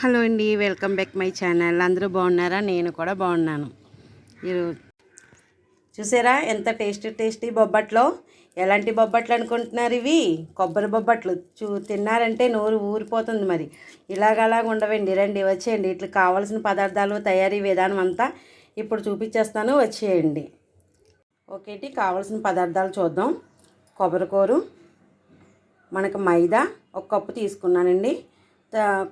Hello అండి welcome back my channel. అందరూ బాగున్నారా? నేను కూడా బాగున్నాను. ఈరోజు చూసారా ఎంత టేస్టీ టేస్టీ బొబ్బట్లో? ఎలాంటి బొబ్బట్లు అనుకుంటున్నారు ఇవి? కొబ్బరి బొబ్బట్లు. చూ తిన్నారంటే నోరు ఊరిపోతుంది మరి. ఇలాగలాగ ఉండవండి. రండి వచ్చేయండి. ఇట్లా కావాల్సిన పదార్థాలు తయారీ విధానం అంతా ఇప్పుడు చూపించేస్తాను. వచ్చేయండి. ఓకేటి కావాల్సిన పదార్థాలు చూద్దాం. కొబ్బరికూరు మనకు మైదా ఒక కప్పు తీసుకున్నానండి.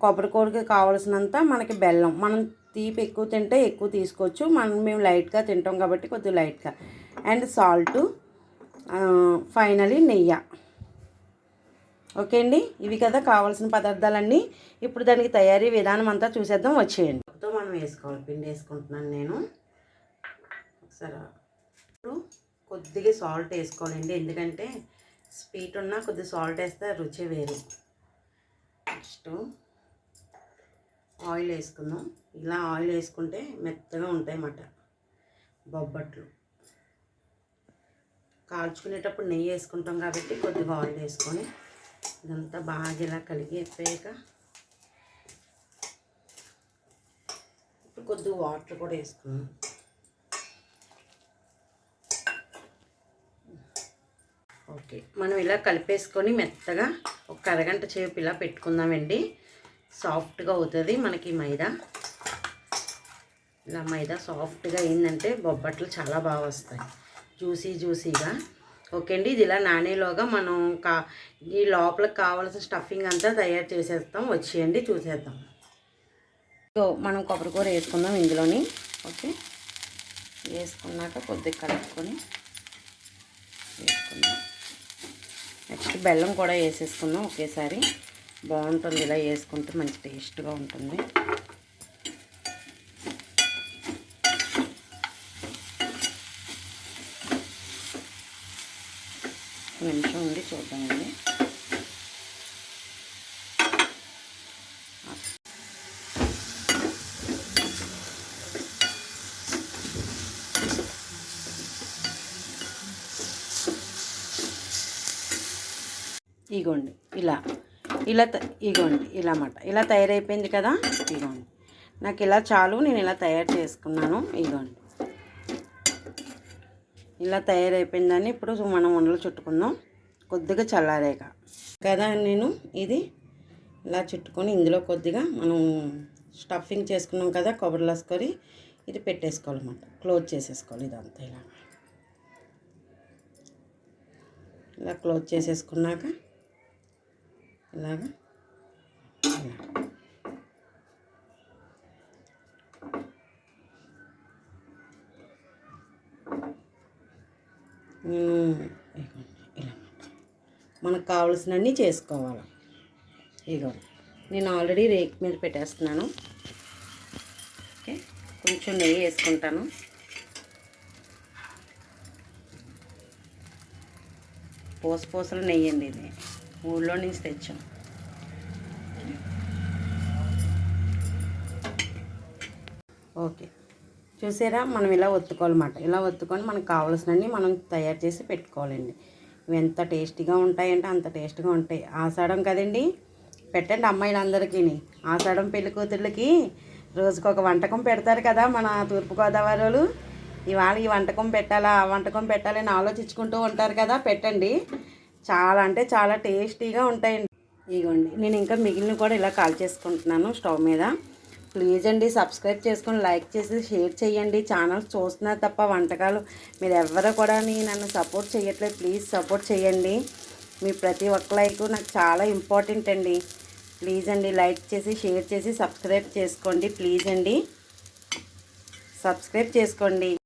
కొబ్బరి కూరకి కావాల్సినంత మనకి బెల్లం. మనం తీపి ఎక్కువ తింటే ఎక్కువ తీసుకోవచ్చు. మనం మేము లైట్గా తింటాం కాబట్టి కొద్దిగా లైట్గా. అండ్ సాల్టు ఫైనలీ నెయ్యి. ఓకే అండి? ఇవి కదా కావాల్సిన పదార్థాలన్నీ. ఇప్పుడు దానికి తయారీ విధానం అంతా చూసేద్దాం. వచ్చేయండి. మొత్తం మనం వేసుకోవాలి. పిండి వేసుకుంటున్నాను నేను. ఒకసారి ఇప్పుడు కొద్దిగా సాల్ట్ వేసుకోవాలండి. ఎందుకంటే స్వీట్ ఉన్నా కొద్దిగా సాల్ట్ వేస్తే రుచి వేరు. నెక్స్ట్ ఆయిల్ వేసుకుందాం. ఇలా ఆయిల్ వేసుకుంటే మెత్తగా ఉంటాయి అన్నమాట బొబ్బట్లు. కాల్చుకునేటప్పుడు నెయ్యి వేసుకుంటాం కాబట్టి కొద్దిగా ఆయిల్ వేసుకొని ఇదంతా బాగా ఇలా కలిగి అయిపోయాక ఇప్పుడు కొద్దిగా వాటర్ కూడా వేసుకున్నాం ఓకే మనం ఇలా కలిపేసుకొని మెత్తగా ఒక అరగంట చేపు ఇలా పెట్టుకుందామండి. సాఫ్ట్గా అవుతుంది మనకి మైదా. ఇలా మైదా సాఫ్ట్గా అయిందంటే బొబ్బట్లు చాలా బాగా వస్తాయి. జ్యూసీ జ్యూసీగా. ఓకే అండి ఇది ఇలా నానేలోగా మనం కా ఈ లోపలికి కావాల్సిన స్టఫింగ్ అంతా తయారు చేసేస్తాం. వచ్చేయండి చూసేద్దాం. సో మనం కొబ్బరికూర వేసుకుందాం ఇందులోని. ఓకే వేసుకున్నాక కొద్దిగా కలుపుకొని వేసుకుందాం. నెక్స్ట్ బెల్లం కూడా వేసేసుకుందాం ఒకేసారి. బాగుంటుంది ఇలా వేసుకుంటే మంచి టేస్ట్గా ఉంటుంది. నిమిషం ఉండి చూద్దామండి. ఇగోండి ఇలా. ఇలా ఇగోండి ఇలా అన్నమాట. ఇలా తయారైపోయింది కదా ఇగోండి. నాకు ఇలా చాలు నేను ఇలా తయారు చేసుకున్నాను ఇగోండి. ఇలా తయారైపోయిందని ఇప్పుడు మనం ఉండలు చుట్టుకుందాం. కొద్దిగా చల్లారాక. కదా నేను ఇది ఇలా చుట్టుకొని ఇందులో కొద్దిగా మనం స్టఫింగ్ చేసుకున్నాం కదా కొబ్బరి లస్కొని ఇది పెట్టేసుకోవాలన్నమాట. క్లోజ్ చేసేసుకోవాలి ఇదంతా ఇలా ఇలా క్లోజ్ చేసేసుకున్నాక అలాగా? ఇలా. నేను మనకు కావలసినన్ని చేసుకోవాలి. ఇదిగోండి నేను ఆల్రెడీ రేక్ మీద పెట్టేస్తున్నాను. ఓకే కొంచెం నెయ్యి వేసుకుంటాను. పూస పూసలు నెయ్యండి ఇది. ఊళ్ళో నుంచి తెచ్చాం. ఓకే. చూసారా? మనం ఇలా ఒత్తుకోవాలన్నమాట. ఇలా ఒత్తుకొని మనకు కావాల్సినన్ని మనం తయారు చేసి పెట్టుకోవాలండి. ఇవి ఎంత టేస్టీగా ఉంటాయంటే అంత టేస్ట్గా ఉంటాయి. ఆషాఢం కదండి? పెట్టండి అమ్మాయిలందరికీ ఆషాఢం పెళ్ళి కూతుర్లకి రోజుకు ఒక వంటకం పెడతారు కదా మన తూర్పుగోదావరి వాళ్ళు ఇవాళ ఈ వంటకం పెట్టాలా ఆ వంటకం పెట్టాలని ఆలోచించుకుంటూ ఉంటారు కదా? పెట్టండి. చాలా అంటే చాలా టేస్టీగా ఉంటాయండి. ఇగోండి నేను ఇంకా మిగిలిన కూడా ఇలా కాల్ చేసుకుంటున్నాను స్టవ్ మీద. ప్లీజ్ అండి సబ్స్క్రైబ్ చేసుకొని లైక్ చేసి షేర్ చేయండి. ఛానల్స్ చూస్తున్నారు తప్ప వంటకాలు మీరు ఎవరు కూడా నన్ను సపోర్ట్ చేయట్లేదు. ప్లీజ్ సపోర్ట్ చేయండి. మీ ప్రతి ఒక్క లైక్ నాకు చాలా ఇంపార్టెంట్ అండి. ప్లీజ్ అండి లైక్ చేసి షేర్ చేసి సబ్స్క్రైబ్ చేసుకోండి. ప్లీజ్ అండి సబ్స్క్రైబ్ చేసుకోండి.